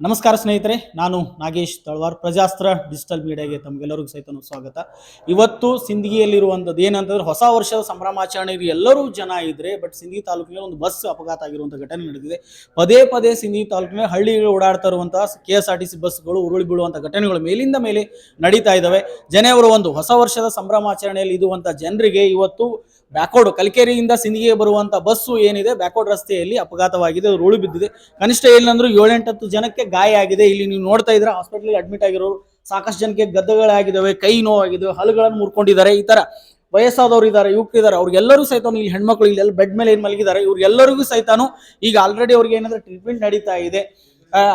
ನಮಸ್ಕಾರ ಸ್ನೇಹಿತರೆ, ನಾನು ನಾಗೇಶ್ ತಳವಾರ್, ಪ್ರಜಾಸ್ತ್ರ ಡಿಜಿಟಲ್ ಮೀಡಿಯಾಗೆ ತಮಗೆಲ್ಲರಿಗೂ ಸಹಿತ ಸ್ವಾಗತ. ಇವತ್ತು ಸಿಂದಗಿಯಲ್ಲಿರುವಂಥದ್ದು ಏನಂತಂದ್ರೆ ಹೊಸ ವರ್ಷದ ಸಂಭ್ರಮಾಚರಣೆಗೆ ಎಲ್ಲರೂ ಜನ ಇದ್ರೆ ಬಟ್ ಸಿಂಧಿ ತಾಲೂಕಿನಲ್ಲಿ ಒಂದು ಬಸ್ ಅಪಘಾತ ಆಗಿರುವಂಥ ಘಟನೆ ನಡೆದಿದೆ. ಪದೇ ಪದೇ ಸಿಂಧಿ ತಾಲೂಕಿನಲ್ಲಿ ಹಳ್ಳಿಗಳು ಓಡಾಡ್ತಾ ಇರುವಂತಹ K S R T C ಬಸ್ಗಳು ಉರುಳಿ ಬೀಳುವಂಥ ಘಟನೆಗಳು ಮೇಲಿಂದ ಮೇಲೆ ನಡೀತಾ ಇದ್ದಾವೆ. ಜನವರು ಒಂದು ಹೊಸ ವರ್ಷದ ಸಂಭ್ರಮಾಚರಣೆಯಲ್ಲಿ ಇರುವಂಥ ಜನರಿಗೆ ಇವತ್ತು ಬ್ಯಾಕೋಡ್ ಕಲಿಕೇರಿಯಿಂದ ಸಿಂಧಿಗೆ ಬರುವಂತ ಬಸ್ಸು ಏನಿದೆ ಬ್ಯಾಕೋಡ್ ರಸ್ತೆಯಲ್ಲಿ ಅಪಘಾತವಾಗಿದೆ ರೋಳು ಬಿದ್ದಿದೆ. ಕನಿಷ್ಠ ಏನಿಲ್ಲಂದ್ರೂ ಏಳೆಂಟತ್ತು ಜನಕ್ಕೆ ಗಾಯ ಆಗಿದೆ. ಇಲ್ಲಿ ನೀವು ನೋಡ್ತಾ ಇದ್ರೆ ಹಾಸ್ಪಿಟಲ್ ಅಡ್ಮಿಟ್ ಆಗಿರೋರು ಸಾಕಷ್ಟು ಜನಕ್ಕೆ ಗದ್ದಗಳಾಗಿದ್ದಾವೆ, ಕೈ ನೋವಾಗಿದೆ ಹಲ್ಲುಗಳನ್ನು ಮುರ್ಕೊಂಡಿದ್ದಾರೆ. ಈ ತರ ವಯಸ್ಸಾದವರು ಇದ್ದಾರೆ, ಯುವಕರು ಇದ್ದಾರೆ. ಅವ್ರಿಗೆಲ್ಲರೂ ಸಹಿತ ಇಲ್ಲಿ ಹೆಣ್ಮಕ್ಳು, ಇಲ್ಲಿ ಬೆಡ್ ಮೇಲೆ ಏನ್ ಮಲಗಿದ್ದಾರೆ, ಇವ್ರಿಗೆಲ್ಲರಿಗೂ ಸಹಿತಾನು ಈಗ ಆಲ್ರೆಡಿ ಅವ್ರಿಗೆ ಏನಂದ್ರೆ ಟ್ರೀಟ್ಮೆಂಟ್ ನಡೀತಾ ಇದೆ.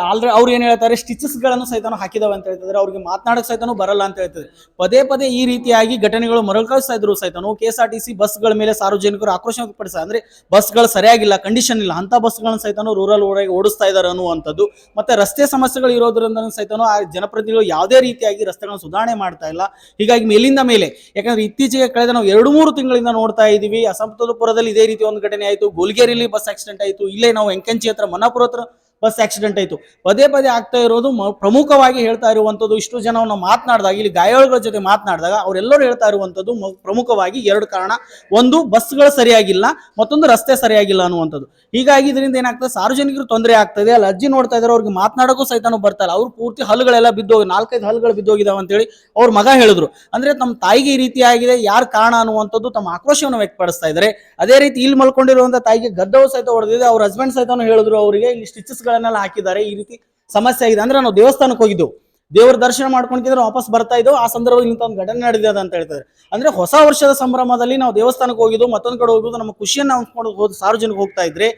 ಆಲ್ರೆಡಿ ಅವ್ರು ಏನು ಹೇಳ್ತಾರೆ ಸ್ಟಿಚಸ್ಗಳನ್ನು ಸಹಿತ ಹಾಕಿದಾವೆ ಅಂತ ಹೇಳ್ತಿದ್ರೆ. ಅವ್ರಿಗೆ ಮಾತನಾಡಕ್ಕೆ ಸಹಿತ ಬರಲ್ಲ ಅಂತ ಹೇಳ್ತಿದ್ರೆ. ಪದೇ ಪದೇ ಈ ರೀತಿಯಾಗಿ ಘಟನೆಗಳು ಮರುಕಳಿಸ್ತಾ ಇದ್ರು ಸಹಿತ K S R T C ಬಸ್ಗಳ ಮೇಲೆ ಸಾರ್ವಜನಿಕರು ಆಕ್ರೋಶ ವ್ಯಕ್ತಪಡಿಸ್ತಾರೆ ಅಂದ್ರೆ ಬಸ್ಗಳು ಸರಿಯಾಗಿಲ್ಲ ಕಂಡೀಷನ್ ಇಲ್ಲ. ಅಂತ ಬಸ್ಗಳನ್ನು ಸಹಿತ ರೂರಲ್ ಓಡಾಗಿ ಓಡಿಸ್ತಾ ಇದ್ದಾರೆ ಅನ್ನುವಂಥದ್ದು. ಮತ್ತೆ ರಸ್ತೆ ಸಮಸ್ಯೆಗಳು ಇರೋದ್ರಿಂದ ಸಹಿತ ಆ ಜನಪ್ರತಿನಿಧಿಗಳು ಯಾವುದೇ ರೀತಿಯಾಗಿ ರಸ್ತೆಗಳನ್ನು ಸುಧಾರಣೆ ಮಾಡ್ತಾ ಇಲ್ಲ. ಹೀಗಾಗಿ ಮೇಲಿಂದ ಮೇಲೆ, ಯಾಕಂದ್ರೆ ಇತ್ತೀಚೆಗೆ ಕಳೆದ ನಾವು ಎರಡು, ಮೂರು ತಿಂಗಳಿಂದ ನೋಡ್ತಾ ಇದೀವಿ ಅಸಮತೋಲಪುರದಲ್ಲಿ ಇದೇ ರೀತಿ ಒಂದು ಘಟನೆ ಆಯಿತು. ಗೋಲ್ಗೇರಿಯಲ್ಲಿ ಬಸ್ ಆಕ್ಸಿಡೆಂಟ್ ಆಯಿತು. ಇಲ್ಲೇ ನಾವು ಎಂಕಂಚಿ ಹತ್ರ ಮನಪುರ ಹತ್ರ ಬಸ್ ಆಕ್ಸಿಡೆಂಟ್ ಆಯಿತು. ಪದೇ ಪದೇ ಆಗ್ತಾ ಇರೋದು ಪ್ರಮುಖವಾಗಿ ಹೇಳ್ತಾ ಇರುವಂಥದ್ದು ಇಷ್ಟು ಜನವನ್ನು ಮಾತನಾಡಿದಾಗ, ಇಲ್ಲಿ ಗಾಯಾಳುಗಳ ಜೊತೆ ಮಾತನಾಡಿದಾಗ ಅವರೆಲ್ಲರೂ ಹೇಳ್ತಾ ಇರುವಂಥದ್ದು ಪ್ರಮುಖವಾಗಿ ಎರಡು ಕಾರಣ. ಒಂದು ಬಸ್ಗಳು ಸರಿಯಾಗಿಲ್ಲ. ಮತ್ತೊಂದು, ರಸ್ತೆ ಸರಿಯಾಗಿಲ್ಲ ಅನ್ನುವಂಥದ್ದು. ಹೀಗಾಗಿ ಇದರಿಂದ ಏನಾಗ್ತದೆ? ಸಾರ್ವಜನಿಕರು ತೊಂದರೆ ಆಗ್ತದೆ ಅಲ್ಲಿ ಅಜ್ಜಿ ನೋಡ್ತಾ ಇದ್ದಾರೆ. ಅವ್ರಿಗೆ ಮಾತನಾಡೋಕ್ಕೂ ಬರ್ತಾ ಇಲ್ಲ. ಅವ್ರು ಪೂರ್ತಿ ಹಲ್ಲುಗಳೆಲ್ಲ ಬಿದ್ದೋಗಿ, ನಾಲ್ಕೈದು ಹಲ್ಲುಗಳು ಬಿದ್ದೋಗಿದಾವೆ ಅಂತೇಳಿ ಅವ್ರ ಮಗ ಹೇಳಿದ್ರು. ಅಂದ್ರೆ ನಮ್ಮ ತಾಯಿಗೆ ಈ ರೀತಿ ಆಗಿದೆ, ಯಾರು ಕಾರಣ ಅನ್ನುವಂಥದ್ದು ತಮ್ಮ ಆಕ್ರೋಶವನ್ನು ವ್ಯಕ್ತಪಡಿಸ್ತಾ ಇದ್ದಾರೆ. ಅದೇ ರೀತಿ ಇಲ್ಲಿ ಮಲ್ಕೊಂಡಿರುವಂಥ ತಾಯಿಗೆ ಗದ್ದವು ಸಹಿತ ಹೊಡೆದಿದೆ. ಅವ್ರ ಹಸ್ಬೆಂಡ್ ಸಹಿತ ಹೇಳಿದ್ರು ಅವರಿಗೆ. ಇಲ್ಲಿ ಸ್ಟಿಚಸ್ ಗಳನ್ನೆಲ್ಲ ಹಾಕಿದ್ದಾರೆ. ಈ ರೀತಿ ಸಮಸ್ಯೆ ಆಗಿದೆ ಅಂದ್ರೆ ನಾವು ದೇವಸ್ಥಾನಕ್ಕೆ ಹೋಗಿದ್ದೆವು ದೇವರ ದರ್ಶನ ಮಾಡ್ಕೊಂಡಿದ್ರೆ ವಾಪಸ್ ಬರ್ತಾ ಇದ್ದೋ, ಆ ಸಂದರ್ಭದಲ್ಲಿ ಇಂಥ ಒಂದು ಘಟನೆ ನಡೆದಿದೆ ಅಂತ ಹೇಳ್ತಾರೆ. ಅಂದ್ರೆ ಹೊಸ ವರ್ಷದ ಸಂಭ್ರಮದಲ್ಲಿ ನಾವು ದೇವಸ್ಥಾನಕ್ಕೆ ಹೋಗಿದ್ದು, ಮತ್ತೊಂದು ಕಡೆ ಹೋಗಿದ್ದು, ನಮ್ಮ ಖುಷಿಯನ್ನು ಹಂಚ್ಕೊಂಡು ಹೋದ ಸಾರ್ವಜನಿಕ ಹೋಗ್ತಾ ಇದ್ರೆ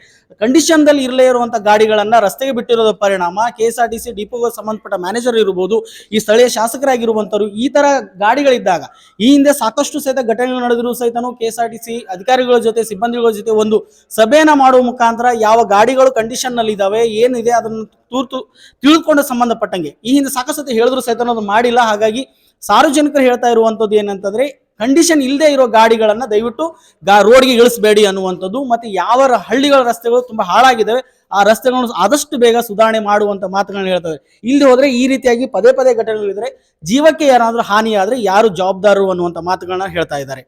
ಕಂಡೀಷನ್ ದಲ್ಲಿ ಇರಲೇ ಇರುವಂತಹ ಗಾಡಿಗಳನ್ನ ರಸ್ತೆಗೆ ಬಿಟ್ಟಿರೋದ ಪರಿಣಾಮ K S R T C ಡಿಪೋಗೆ ಸಂಬಂಧಪಟ್ಟ ಮ್ಯಾನೇಜರ್ ಇರಬಹುದು ಈ ಸ್ಥಳೀಯ ಶಾಸಕರಾಗಿರುವಂತರು ಈ ತರ ಗಾಡಿಗಳಿದ್ದಾಗ, ಈ ಹಿಂದೆ ಸಾಕಷ್ಟು ಸಹಿತ ಘಟನೆಗಳು ನಡೆದ್ರು ಸಹಿತ K S R T C ಅಧಿಕಾರಿಗಳ ಜೊತೆ, ಸಿಬ್ಬಂದಿಗಳ ಜೊತೆ ಒಂದು ಸಭೆಯನ್ನ ಮಾಡುವ ಮುಖಾಂತರ ಯಾವ ಗಾಡಿಗಳು ಕಂಡೀಷನ್ನಲ್ಲಿ ಇದಾವೆ ಏನಿದೆ, ಅದನ್ನು ತೂರ್ತು ತಿಳಿದುಕೊಂಡ ಸಂಬಂಧಪಟ್ಟಂಗೆ. ಈ ಹಿಂದೆ ಸಾಕಷ್ಟು ಹೇಳಿದ್ರು ಸಹಿತ ಅನ್ನೋದು ಮಾಡಿಲ್ಲ. ಹಾಗಾಗಿ ಸಾರ್ವಜನಿಕರು ಹೇಳ್ತಾ ಇರುವಂತದ್ದು ಏನಂತಂದ್ರೆ ಕಂಡೀಷನ್ ಇಲ್ಲದೆ ಇರೋ ಗಾಡಿಗಳನ್ನ ದಯವಿಟ್ಟು ಗಾ ರೋಡ್ಗೆ ಇಳಿಸಬೇಡಿ ಅನ್ನುವಂಥದ್ದು ಮತ್ತೆ ಯಾವ ಹಳ್ಳಿಗಳ ರಸ್ತೆಗಳು ತುಂಬಾ ಹಾಳಾಗಿದ್ದಾವೆ ಆ ರಸ್ತೆಗಳನ್ನು ಆದಷ್ಟು ಬೇಗ ಸುಧಾರಣೆ ಮಾಡುವಂತ ಮಾತುಗಳನ್ನ ಹೇಳ್ತಾರೆ. ಇಲ್ಲಿ ಹೋದ್ರೆ ಈ ರೀತಿಯಾಗಿ ಪದೇ ಪದೇ ಘಟನೆಗಳಿದ್ರೆ ಜೀವಕ್ಕೆ ಏನಾದರೂ ಹಾನಿ ಆದ್ರೆ ಯಾರು ಜವಾಬ್ದಾರರು ಅನ್ನುವಂತ ಮಾತುಗಳನ್ನ ಹೇಳ್ತಾ ಇದ್ದಾರೆ?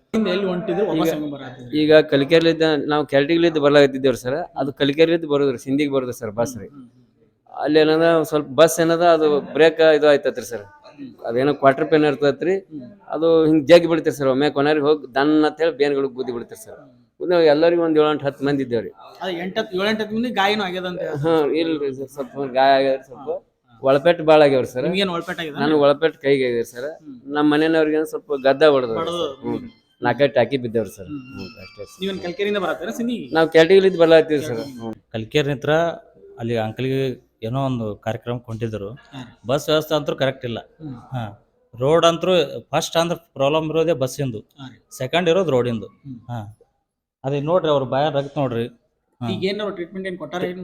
ಈಗ ಕಲಿಕೆರ್ಲಿದ್ದ ನಾವು ಕೆಲ್ಟಿಗ್ಲಿದ್ದು ಬರ್ಲಾಗತ್ತಿದ್ದೇವ್ರಿ ಸರ್ ಅದು ಕಲಿಕೆರ್ಲಿದ್ದು ಬರೋದ್ರಿ ಸಿಂಧಿಗೆ ಬರೋದು ಸರ್ ಬಸ್ ರೀ. ಅಲ್ಲಿ ಏನದ ಸ್ವಲ್ಪ ಬಸ್ ಏನದ ಅದು ಬ್ರೇಕ್ ಇದು ಆಯ್ತತ್ರಿ ಸರ್ ಅದೇನೋ ಕ್ವಾರ್ಟರ್ ಪೇನ್ ಇರ್ತೈತ್ರಿ. ಅದು ಹಿಂಗ್ ಜಗ್ಗಿ ಬಿಡ್ತೀರಿ ಸರ್ ಒಮ್ಮೆ ಕೊನೆಯವ್ರಿಗೆ ಹೋಗಿ ದನ್ ಅಂತ ಹೇಳಿ ಬೇನ್ಗಳಿಗೆ ಬುದ್ಧಿ ಬಿಡ್ತೀರಿ ಸರ್ ಮುಂದೆ ಎಲ್ಲರಿಗೂ ಒಂದ್ ಏಳೆಂಟು ಎಂಟು ಹತ್ತು ಮಂದಿ ಇದ್ದೇವ್ರಿ. ಮಂದಿ ಗಾಯನೂ ಆಗ್ಯದಂತ ಹಾ ಇಲ್ರಿ ಸರ್ ಸ್ವಲ್ಪ ಗಾಯ ಆಗ್ಯಾರ ಸ್ವಲ್ಪ. ಒಳಪೆಟ್ಟು ಭಾಳ ಆಗ್ಯಾವ್ರಿ ಸರ್ ಒಳಪೆಟ್ಟ ನಾನು ಒಳಪೆಟ್ಟು ಕೈಗೆ ಆಗ್ಯಾರ ಸರ್ ನಮ್ಮ ಮನೆಯವ್ರಿಗೆ ಸ್ವಲ್ಪ ಗದ್ದ ಹೊಡೆದ್ರು ಬಡದು. ನಾಲ್ಕೈದು ಟಾಕಿ ಬಿದ್ದೇವ್ರಿ ಸರ್ ಹ್ಞೂ ಅಷ್ಟೇ ನಾವು ಕೆಲ್ಟಿಗ್ಲಿದ್ದು ಬರ್ಲಾತೀವಿ ಸರ್ ಹತ್ರ ಅಲ್ಲಿ ಅಂಕಲ್ಗೆ ಏನೋ ಒಂದು ಕಾರ್ಯಕ್ರಮ ಕೊಂಡಿದ್ರು ಬಸ್ ವ್ಯವಸ್ಥೆ ಅಂತೂ ಕರೆಕ್ಟ್ ಇಲ್ಲ. ಹಾ. ರೋಡ್ ಅಂತೂ ಫಸ್ಟ್ ಅಂದ್ರೆ ಪ್ರಾಬ್ಲಮ್ ಇರೋದೇ ಬಸ್ಸಿಂದು. ಸೆಕೆಂಡ್ ಇರೋದು ರೋಡಿಂದು ಹಾಂ. ಅದೇ ನೋಡ್ರಿ ಅವ್ರ ಬಾಯ ರಕ್ತ ನೋಡ್ರಿ.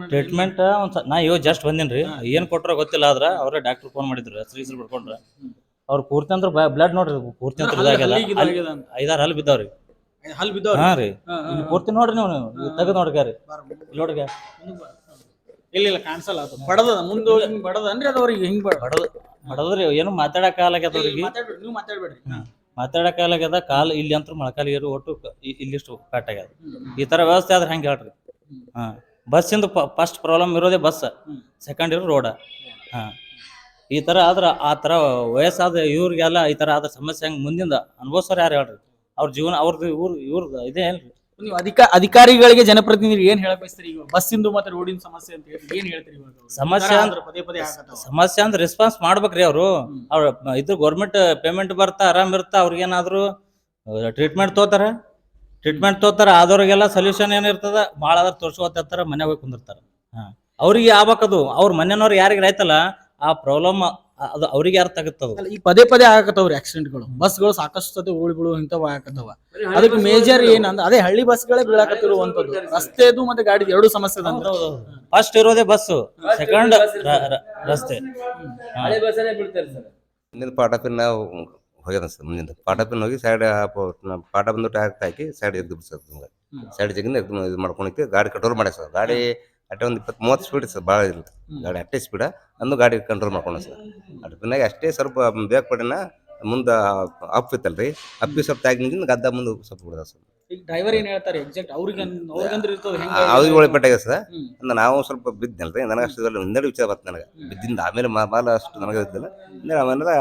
ಟ್ರೀಟ್ಮೆಂಟ್ ನಾ ಇವಾಗ ಜಸ್ಟ್ ಬಂದಿನ್ರಿ. ರೀ ಏನ್ ಕೊಟ್ರ ಗೊತ್ತಿಲ್ಲ ಆದ್ರ ಅವರೇ ಡಾಕ್ಟರ್ ಫೋನ್ ಮಾಡಿದ್ರು ಹೆಸರು ಹೆಸರು ಬಿಡ್ಕೊಂಡ್ರ. ಅವ್ರ ಪೂರ್ತಿ ಅಂದ್ರ ಬ್ಲಡ್ ನೋಡ್ರಿ ಪೂರ್ತಿ ಅಂತ. ಐದಾರು ಹಲ್ ಬಿದ್ದಾವ್ರಿ? ಹಾ ರೀ. ಪೂರ್ತಿ ನೋಡ್ರಿ ನೀವು ತೆಗೆದು ನೋಡ್ಕ್ಯಾರಿ. ಮುಂದೆ. ಇಲ್ಲಿ. ಇಲ್ಲ ಕಾಣಿಸಲ್ಲ ಅದು. ಬಡದ ಮುಂದೆ ಹೋಗಿ ಬಡದ ಅಂದ್ರೆ ಅದು ಅವ್ರಿಗೆ ಹಿಂಗ್ ಬಡ ಬಡದು ಬಡದ್ರಿ ಏನು ಮಾತಾಡಕ್ ಆಗಲಾಗ್ಯದ ಅವ್ರಿಗೆ? ಮಾತಾಡ್ಬೇಡಿ ನೀವು ಮಾತಾಡ್ಬೇಡ್ರಿ ಮಾತಾಡಕ್ ಮಾತಾಡಕ್ಕಾಗದ ಕಾಲ್ ಇಲ್ಲಿ ಅಂತೂ ಮೊಳಕಾಲಿಗೆ ಒಟ್ಟು ಇ- ಇಲ್ಲಿಷ್ಟು ಕಟ್ ಆಗ್ಯದ. ಈ ತರ ವ್ಯವಸ್ಥೆ ಆದ್ರೆ ಹೆಂಗೆ ಹೇಳ್ರಿ. ಹ್ಮ್. ಹಾ ಬಸ್ಸಿಂದ ಫಸ್ಟ್ ಪ್ರಾಬ್ಲಮ್ ಇರೋದೇ ಬಸ್ ಸೆಕೆಂಡ್ ಇರೋ ರೋಡ ಹಾ. ಈ ತರ ಆದ್ರ ಆ ತರ ವಯಸ್ಸಾದ ಇವ್ರಿಗೆಲ್ಲ ಈ ತರ ಆದ ಸಮಸ್ಯೆ ಹೆಂಗ್ ಮುಂದಿಂದ ಅನುಭವಿಸೋರು ಯಾರು ಹೇಳ್ರಿ? ಅವ್ರ ಜೀವನ ಅವ್ರದ್ದು ಇವ್ರ ಇವ್ರದ್ದು ಇದೇ ಏನ್ರಿ? ನೀವು ಅಧಿಕ ಅಧಿಕಾರಿಗಳಿಗೆ ಜನಪ್ರತಿನಿಧಿಗಳು ಏನ್ ಹೇಳಕ್ ಬಯಸ್ತೀರಿ? ಈಗ ಬಸ್ಸಿಂದು ಮತ್ತೆ ರೋಡಿನ ಸಮಸ್ಯೆ ಅಂತ ಹೇಳಿ ಏನ್ ಹೇಳ್ತೀರಿ ಇವಾಗ? ಅವ್ರು? ಸಮಸ್ಯೆ ಅಂದ್ರ- ಪದೇ ಪದೇ ಆಗತ್ತಾವ. ಸಮಸ್ಯೆ ಅಂದ್ರೆ ರೆಸ್ಪಾನ್ಸ್ ಮಾಡ್ಬೇಕ್ರಿ ಅವರು. ಅವ್ರ ಇದ್ರ ಗೌರ್ಮೆಂಟ್ ಪೇಮೆಂಟ್ ಬರ್ತಾ ಆರಾಮ್ ಇರ್ತಾ ಅವ್ರಿಗೇನಾದ್ರು ಟ್ರೀಟ್ಮೆಂಟ್ ತೋತಾರ? ಟ್ರೀಟ್ಮೆಂಟ್ ತೋತಾರ ಆದವ್ರಿಗೆಲ್ಲ ಸೊಲ್ಯೂಷನ್ ಏನಿರ್ತದ ಭಾಳ ಆದ್ರೆ ತೋರ್ಸ್ಕೊತಿರ್ತಾರ ಮನೆ ಹೋಗಿ ಕುಂದಿರ್ತಾರ. ಹಾ. ಅವ್ರಿಗೆ ಆಗ್ಬೇಕದು ಅವ್ರ ಮನೆಯವ್ರು ಯಾರಿಗೆ ಆಯ್ತಲ್ಲ ಆ ಪ್ರಾಬ್ಲಮ್ ಅದು ಅವ್ರಿಗೆ ಅರ್ಥ ಆಗುತ್ತದು. ಈ ಈಗ ಪದೇ ಪದೇ ಆಗತ್ತವ್ರಿ ಆಕ್ಸಿಡೆಂಟ್ಗಳು ಬಸ್ಗಳು ಸಾಕಷ್ಟು ಸತಿ ಉಳಿ ಬೀಳು ಇಂಥವು ಆಗತ್ತವ ಅದಕ್ಕೆ ಮೇಜರ್ ಏನಂದ್ರೆ ಅದೇ ಹಳ್ಳಿ ಬಸ್ಗಳೇ ಬೀಳಾಕತ್ತಿರುವಂತದ್ದು ರಸ್ತೆದು ಮತ್ತೆ ಗಾಡಿ ಎರಡು ಸಮಸ್ಯೆ ಅಂದ್ರೆ ಫಸ್ಟ್ ಇರೋದೇ ಬಸ್ಸು ಸೆಕೆಂಡ್ ರಸ್ತೆ. ಹಳೆ ಬಸ್ಸಲ್ಲೇ ಬಿಡ್ತಾರೆ ಸರ್. ಮುಂದಿನ ಪಾಠ ಪಿನ್ ಹೋಗ್ಯದ ಸರ್ ಮುಂದಿನ ಪಾಠ ಪಿನ್ ಹೋಗಿ ಸೈಡ್ ಪಾಠ ಬಂದು ಟ್ಯಾಕ್ ಹಾಕಿ ಸೈಡ್ ಎದ್ದು ಸರ್. ಸೈಡ್ ಜಗಿಂದ ಎದ್ದು ಇದು ಗಾಡಿ ಕಂಟ್ರೋಲ್ ಮಾಡಿ ಸರ್. ಗಾಡಿ ಅಟ್ಟೆ ಒಂದು ಇಪ್ಪತ್ತು ಮೂವತ್ತು ಸ್ಪೀಡ್ ಸರ್ ಭಾಳ ಇಲ್ಲ. ಗಾಡಿ ಅಟ್ಟೆ ಸ್ಪೀಡ ಅಂದು ಗಾಡಿ ಕಂಟ್ರೋಲ್ ಮಾಡ್ಕೊಂಡ ಸರ್ ಅಡ್ಪಿನಾಗ ಅಷ್ಟೇ ಸ್ವಲ್ಪ ಬೇಗ ಪಡಿನ ಮುಂದೆ ಅಪ್ ರೀ ಅಪ್ಪಿ ಸ್ವಲ್ಪ ತಾಗಿ ನಿಂತಿಂದ ಗದ್ದ ಮುಂದೆ ಸ್ವಲ್ಪ ಬಿಡ್ದ ಸರ್ ಈಗ ಡ್ರೈವರ್ ಏನು ಹೇಳ್ತಾರೆ? ಎಕ್ಸಾಕ್ಟ್ ಅವ್ರಿಗೆ ಅವ್ರಿಗಂದ್ರೆ ಇರ್ತದೆ ಹೆಂಗ್ ಅವ್ರಿಗೆ ಒಳಪಟ್ಟಾಗ ಸರ್. ಅಂದ್ರೆ ನಾವು ಸ್ವಲ್ಪ ಬಿದ್ದಲ್ರಿ ನನಗೆ ಅಷ್ಟು ಹಿಂದಡಿ ವಿಚಾರ ಬರ್ತದೆ ನನಗೆ. ಬಿದ್ದಿಂದ ಆಮೇಲೆ ಮಾ ಮಾಲ ಅಷ್ಟು ನನಗೆ ಇದ್ದಿಲ್ಲ. ಅಂದ್ರೆ ಆಮೇಲೆ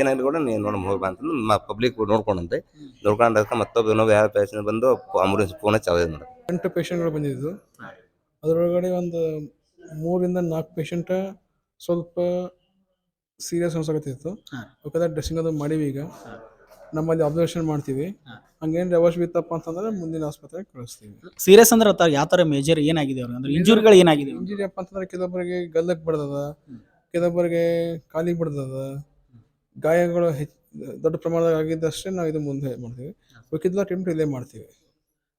ಏನಾಗಲಿ ಕೂಡ ನೀನು ನೋಡಮ್ ಹೋಗಿ ಬಾ ಅಂತಂದು ಮಾ ಪಬ್ಲಿಕ್ ನೋಡ್ಕೊಂಡಂತೆ. ನೋಡ್ಕೊಂಡ ಮತ್ತೊಬ್ಬ ಇನ್ನೊಬ್ಬ ಯಾವ ಪೇಷಂಟ್ ಬಂದು ಆಂಬುಲೆನ್ಸ್ ಫೋನ್ ಹಚ್ಚಿ ಅವಾಗ ನೋಡಿ ಎಂಟು ಪೇಷಂಟ್ಗಳು ಬಂದಿದ್ದು. ಅದರೊಳಗಡೆ ಒಂದು ಮೂರಿಂದ ನಾಲ್ಕು ಪೇಷಂಟ ಸ್ವಲ್ಪ ಸೀರಿಯಸ್ ಅನ್ಸಕತ್ತಿತ್ತು ಇತ್ತು. ಯಾಕಂದ್ರೆ ಡ್ರೆಸ್ಸಿಂಗ್ ಅದು ಮಾಡೀವಿ ಈಗ. ನಮ್ಮಲ್ಲಿ ಅಬ್ಸರ್ವೇಷನ್ ಮಾಡ್ತೀವಿ. ಹಂಗೇನು ರೆವರ್ಸ್ ಬಿತ್ತಪ್ಪ ಅಂತಂದ್ರೆ ಮುಂದಿನ ಆಸ್ಪತ್ರೆಗೆ ಕಳಿಸ್ತೀವಿ. ಸೀರಿಯಸ್ ಅಂದ್ರೆ ಯಾವ ತರ ಮೇಜರ್ ಏನಾಗಿದೆ ಅವ್ರಿಗೆ? ಅಂದ್ರೆ ಇಂಜುರಿಗಳು ಏನಾಗಿದೆ ಇಂಜುರಿ ಅಪ್ಪ ಅಂತಂದ್ರೆ ಕೆಲವೊಬ್ಬರಿಗೆ ಗಲ್ಲಕ್ಕೆ ಬಿಡ್ದದ ಕೆಲವೊಬ್ಬರಿಗೆ ಕಾಲಿಗೆ ಬಿಡ್ದದ ಗಾಯಗಳು ಹೆಚ್ಚು ದೊಡ್ಡ ಪ್ರಮಾಣದಾಗ ಆಗಿದ್ದಷ್ಟೇ ನಾವು ಇದು ಮುಂದೆ ಮಾಡ್ತೀವಿ. ಉಳಿಕಿದ್ಲ ಟ್ರೀಟ್ಮೆಂಟ್ ಇಲ್ಲೇ ಮಾಡ್ತೀವಿ.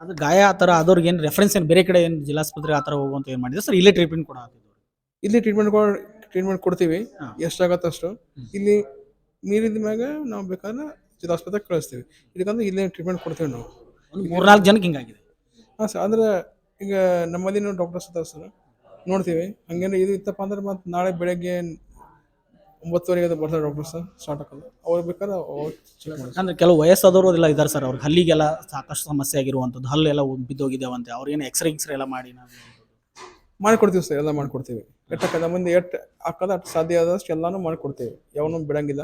ಅದು ಗಾಯ ಆ ಥರ ಆದವ್ರಿಗೆ ಏನು ರೆಫರೆನ್ಸ್ ಏನು ಬೇರೆ ಕಡೆ ಏನು ಜಿಲ್ಲಾಸ್ಪತ್ರೆ ಆ ಥರ ಹೋಗುವಂತ ಏನು ಮಾಡಿದ್ರೆ? ಸರ್ ಇಲ್ಲೇ ಟ್ರೀಟ್ಮೆಂಟ್ ಕೂಡ ಇಲ್ಲೇ ಇಲ್ಲಿ ಟ್ರೀಟ್ಮೆಂಟ್ ಟ್ರೀಟ್ಮೆಂಟ್ ಕೊಡ್ತೀವಿ. ಎಷ್ಟು ಎಷ್ಟಾಗತ್ತೆ ಅಷ್ಟು. ಇಲ್ಲಿ ಮೀರಿದ ಮ್ಯಾಗ ನಾವು ಬೇಕಾದ್ರೆ ಜಿಲ್ಲಾಸ್ಪತ್ರೆಗೆ ಕಳಿಸ್ತೀವಿ. ಇದಕ್ಕಂದ್ರೆ ಇಲ್ಲೇ ಟ್ರೀಟ್ಮೆಂಟ್ ಕೊಡ್ತೀವಿ ನಾವು. ಒಂದು ಮೂರ್ನಾಲ್ಕು ಜನಕ್ಕೆ ಹಿಂಗಾಗಿದೆ ಹಾಂ ಸರ್ ಅಂದ್ರೆ ಈಗ ನಮ್ಮಲ್ಲಿನೂ ಡಾಕ್ಟರ್ಸ್ ಇದ್ದಾರೆ ಸರ್. ನೋಡ್ತೀವಿ. ಹಂಗೇನು ಇದು ಇತ್ತಪ್ಪ ಅಂದ್ರೆ ಮತ್ತೆ ನಾಳೆ ಬೆಳಗ್ಗೆ ಒಂಬತ್ತುವರೆಗೆ ಅದು ಬರ್ತಾರೆ ಡಾಕ್ಟರ್ಸ್ ಸ್ಟಾರ್ಟ್ ಹಾಕೋದು ಅವ್ರು ಬೇಕಾದ್ರೆ ಅವ್ರು ಅಂದ್ರೆ ಕೆಲವು ವಯಸ್ಸಾದವರು ಎಲ್ಲ ಇದ್ದಾರೆ ಸರ್. ಅವ್ರಿಗೆ ಹಲ್ಲಿಗೆಲ್ಲ ಸಾಕಷ್ಟು ಸಮಸ್ಯೆ ಆಗಿರುವಂಥದ್ದು ಹಲ್ಲೆಲ್ಲ ಬಿದ್ದೋಗಿದ್ದಾವಂತೆ. ಅವ್ರೇನು ಎಕ್ಸ್ರೇ ಗಿಕ್ಸ್ರೇ ಎಲ್ಲ ಮಾಡಿ ನಾವು ಮಾಡಿಕೊಡ್ತೀವಿ ಸರ್ ಎಲ್ಲ ಮಾಡಿಕೊಡ್ತೀವಿ. ಎಟ್ಟಕ್ಕೆ ಮುಂದೆ ಎಟ್ ಹಾಕೋದು ಅಷ್ಟು ಸಾಧ್ಯ ಆದಷ್ಟು ಎಲ್ಲಾನು ಮಾಡಿಕೊಡ್ತೀವಿ. ಯಾವನು ಬಿಡಂಗಿಲ್ಲ.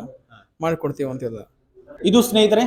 ಮಾಡಿಕೊಡ್ತೀವಿ ಅಂತೆಲ್ಲ. ಇದು ಸ್ನೇಹಿತರೆ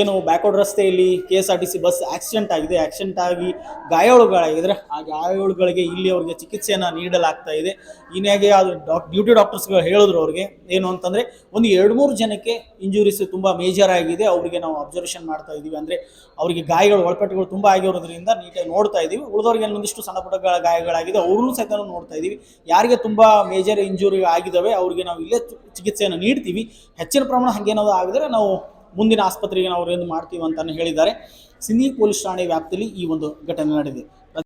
ಏನು ಬ್ಯಾಕ್ವರ್ಡ್ ರಸ್ತೆಯಲ್ಲಿ K S R T C bus accident ಆಗಿದೆ. ಆಕ್ಸಿಡೆಂಟ್ ಆಗಿ ಗಾಯಾಳುಗಳಾಗಿದ್ರೆ ಆ ಗಾಯಾಳುಗಳಿಗೆ ಇಲ್ಲಿ ಅವ್ರಿಗೆ ಚಿಕಿತ್ಸೆಯನ್ನು ನೀಡಲಾಗ್ತಾ ಇದೆ. ಇನ್ನಾಗೆ ಅದು ಡಾಕ್ ಡ್ಯೂಟಿ ಡಾಕ್ಟರ್ಸ್ಗಳು ಹೇಳಿದ್ರು ಅವ್ರಿಗೆ ಏನು ಅಂತಂದರೆ, ಒಂದು ಎರಡು ಮೂರು ಜನಕ್ಕೆ ಇಂಜುರೀಸ್ ತುಂಬ ಮೇಜರ್ ಆಗಿದೆ. ಅವರಿಗೆ ನಾವು ಅಬ್ಸರ್ವೇಷನ್ ಮಾಡ್ತಾ ಇದ್ದೀವಿ. ಅಂದರೆ ಅವರಿಗೆ ಗಾಯಗಳು ಒಳಪಟ್ಟುಗಳು ತುಂಬ ಆಗಿರೋದ್ರಿಂದ ನೀಟಾಗಿ ನೋಡ್ತಾ ಇದ್ದೀವಿ. ಉಳಿದವ್ರಿಗೆ ಒಂದಿಷ್ಟು ಸಣ್ಣ ಪುಟ್ಟ ಗಾಯಗಳಾಗಿದೆ. ಅವ್ರನ್ನೂ ಸಹಿತ ನೋಡ್ತಾ ಇದ್ದೀವಿ. ಯಾರಿಗೆ ತುಂಬ ಮೇಜರ್ ಇಂಜುರಿ ಆಗಿದ್ದಾವೆ, ಅವರಿಗೆ ನಾವು ಇಲ್ಲೇ ಚಿಕಿತ್ಸೆಯನ್ನು ನೀಡ್ತೀವಿ. ಹೆಚ್ಚಿನ ಪ್ರಮಾಣ ಹಾಗೇನಾದ್ರು ಆಗಿದ್ರೆ ನಾವು ಮುಂದಿನ ಆಸ್ಪತ್ರೆಗೆ ನಾವು ಏನು ಮಾಡ್ತೀವಿ ಅಂತಾನೆ ಹೇಳಿದ್ದಾರೆ. ಸಿನಿ ಪೊಲೀಸ್ ಠಾಣೆ ವ್ಯಾಪ್ತಿಯಲ್ಲಿ ಈ ಒಂದು ಘಟನೆ ನಡೆದಿದೆ.